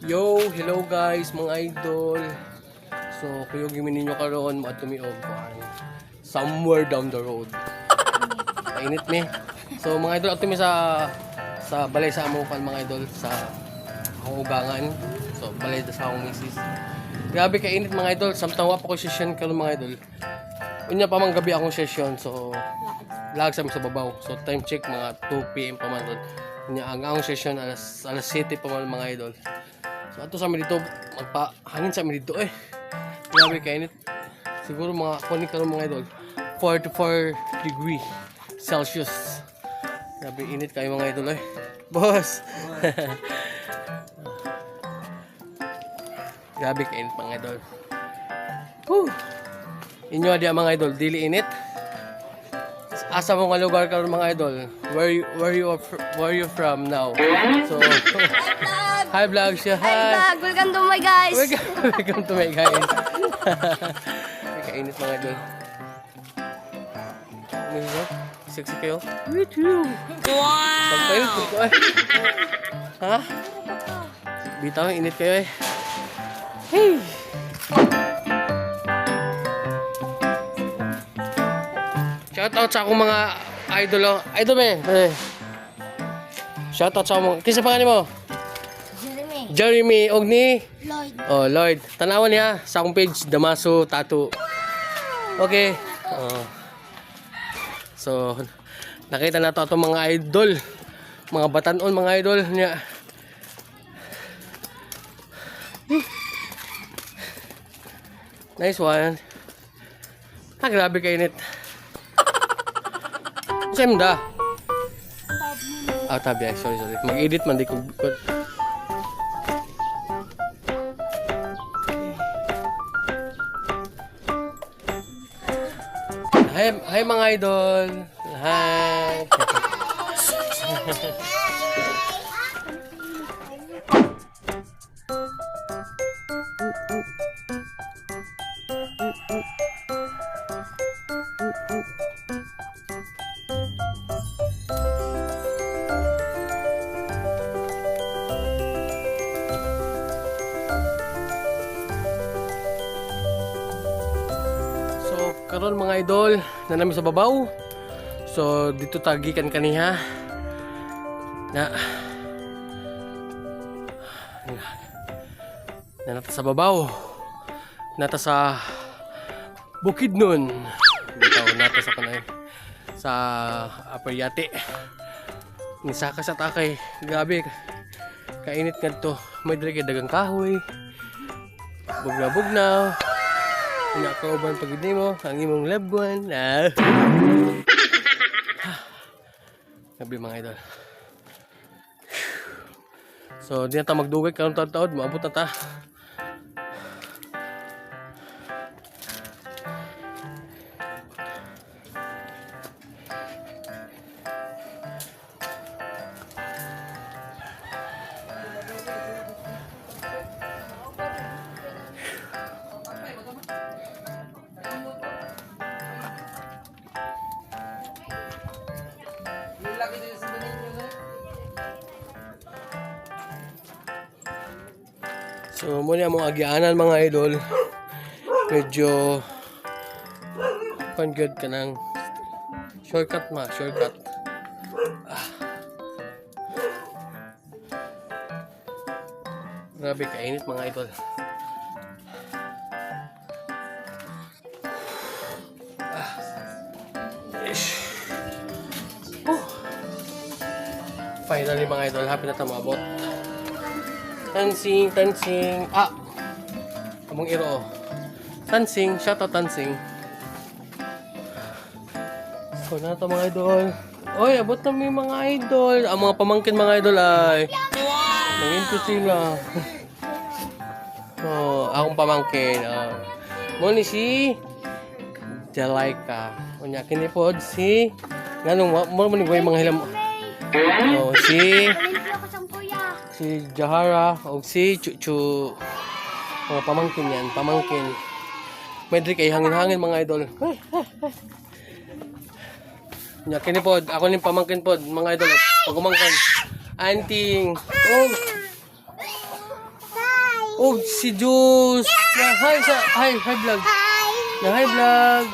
Yo, hello guys, mga idol. So, kayo gimin ninyo karon mo at tumiog kuan. Somewhere down the road. Kainit me. So, mga idol, ato mi sa sa balay sa amo kan mga idol sa akong ugangan. So, balay sa akong misis. Grabe kainit mga idol. Samtang wa pa ko session karon mga idol. Unya pa man gabi akong session. So, lag sa sa babaw. So, time check mga 2 PM pa man doon. Unya ang akong session alas alas 7 pa man mga idol. So ato sa amin dito, magpa hangin sa amin dito eh. Grabe kainit. Siguro mga kunin karon mga idol. 44 degree Celsius. Grabe init kayo mga idol eh. Boss. Grabe kainit mga idol. Whew. Inyo dia mga idol, dili init. Asa mo nga lugar karon mga idol? Where you, where you where you from now? So Hi vlog siya. Hi. Vlog, welcome to my guys. Welcome, welcome to my guys. May kainit mga idol. Ano? Sexy kayo? Me too. Wow! Ha? Bitaw, init kayo eh. Hey! Shout out sa akong mga idol. oh. Idol be. Eh. Shout out sa akong mga... Kisa pangalan mo? Jeremy. Jeremy Ogni. Lloyd. Oh, Lord. Tanawan niya sa akong page, Damaso Tattoo. Okay. Oh. So, nakita na to itong mga idol. Mga batanon, mga idol niya. Nice one. Ah, grabe kainit. Saan da? Ah, tabi. ay, Sorry, sorry. Mag-edit man, di ko... Hi, hi mga idol. Hi. karon mga idol, na namin sa babaw. So, dito tagikan kaniha. Na na nata sa babaw. Nata sa bukid nun. Bitaw nata sa kanay sa upper yate. Nisaka sa takay. Grabe. Kainit nga to. May dagang kahoy. Bugna-bugna. Pinakauban pag hindi mo, ang imong loved one. Ah. Gabi mga idol. So, di na ta magdugay karong taon-taon, maabot na ta. So, ang mga agianan mga idol. Medyo kan good ka ng shortcut ma, shortcut. Ah. Grabe kainit mga idol. Ah. Oh. Finally mga idol, happy na tayo maabot. Tansing, tansing. Ah! Among iro. oh. Tansing, shout out tansing. So na to mga idol. Oy, abot na may mga idol. Ang mga pamangkin mga idol ay. Nangin ko sila. oh, akong pamangkin. Oh. Mo ni si Jalaika. Unya kini pod si nganong mo man mga hilam. Oh, si si Jahara o si Chuchu. Mga pamangkin yan, pamangkin. Medri kay hangin-hangin mga idol. Nya kini pod, ako ning pamangkin pod mga idol. Pag umangkan. Anting. Oh. Oh, si Juice. Na, hi, sa, hi, hi vlog. Hi! Na, hi vlog.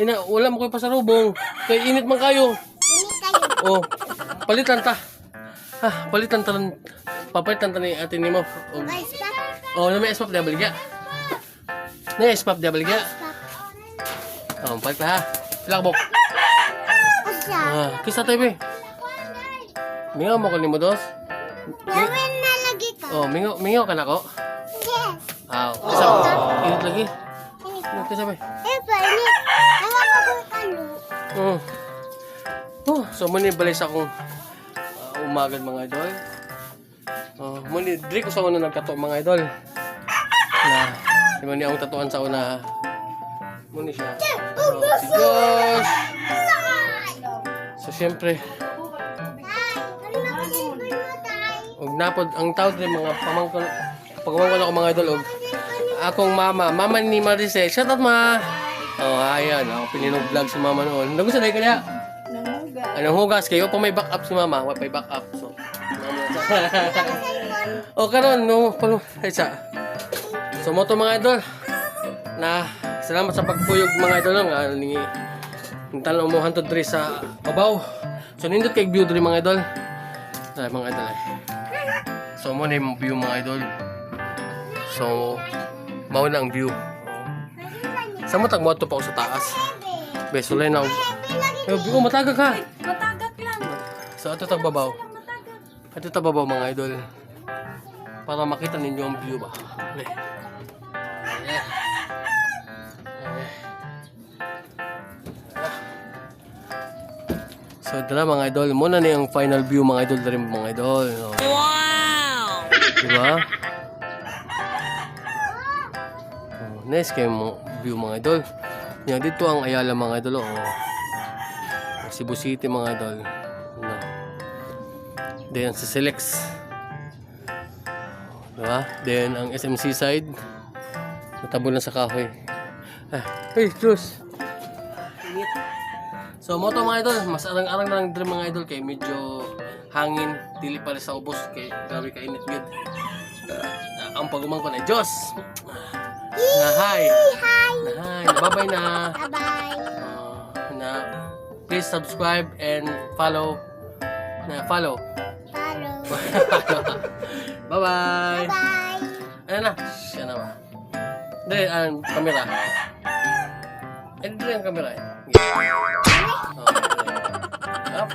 Ina, wala mo kayo pasalubong. Kay init man kayo. Oh, palitan ta. Ah, palitan ta lang. Papalitan ta ni ate nimo. Oh, na may espap dia baligya. Na espap dia baligya. Oh, palit ha. Sila bok. Asya. Ah, kisa tayo be. Mingaw mo ko ni mo dos. Gawin na lagi ka. Oh, mingaw, mingaw ka na ko. Yes. Ah, kisa Init lagi. Ini. Init kisa be. Eh, pa, ini. Ang ako kong kalo. Oh. Oh, so muni balay sa akong umagad mga idol. Oh, muni diri ko sa una nagtato mga idol. Na, di muni akong tatuan sa una. Muni siya. Oh, si Josh. So syempre, og napod ang tawag din mga pamangkon pagmangkon ako mga idol og akong mama, mama ni Maricel. Shout out ma. Oh, ayan, ako pininog vlog si mama noon. Nagusto dahil kaya. Anong hugas kayo pa may backup si mama, wa may backup. So, o karon no, palo isa. So mo to mga idol. Na salamat sa pagpuyog mga idol nga ni tanong mo hantod diri sa babaw. So nindot kay view diri mga idol. Ay mga idol. ay. So mo yung view mga idol. So mao na ang view. Sa mo tagmo to pa sa taas. Besulay na. Eh, oh, matagag ka. So ato tagbabaw. Ato tagbabaw mga idol. Para makita ninyo ang view ba. Okay. Ayan. Okay. So ito na mga idol. Muna na yung final view mga idol rin mga idol. No? Wow! Diba? Oh, nice kayo mo view mga idol. Yan, dito ang Ayala mga idol. Oh. Cebu City mga idol. Then sa Silex. Diba? Then ang SMC side. Natabo na sa kahoy. Ah, hey. Init. So, mo to mga idol. Mas arang-arang na lang din mga idol kay medyo hangin. Dili pala sa ubos. Kay grabe ka init good. Ah, ang pagumang ko na Diyos. Na hi. Hi. Na hi. Bye-bye na. Bye-bye. Uh, na please subscribe and follow na follow Bye-bye! Bye-bye! Ano na? Siya na ba? Dali ang kamera. Eh, dali ang kamera eh. Yeah. Oh, dali. Up.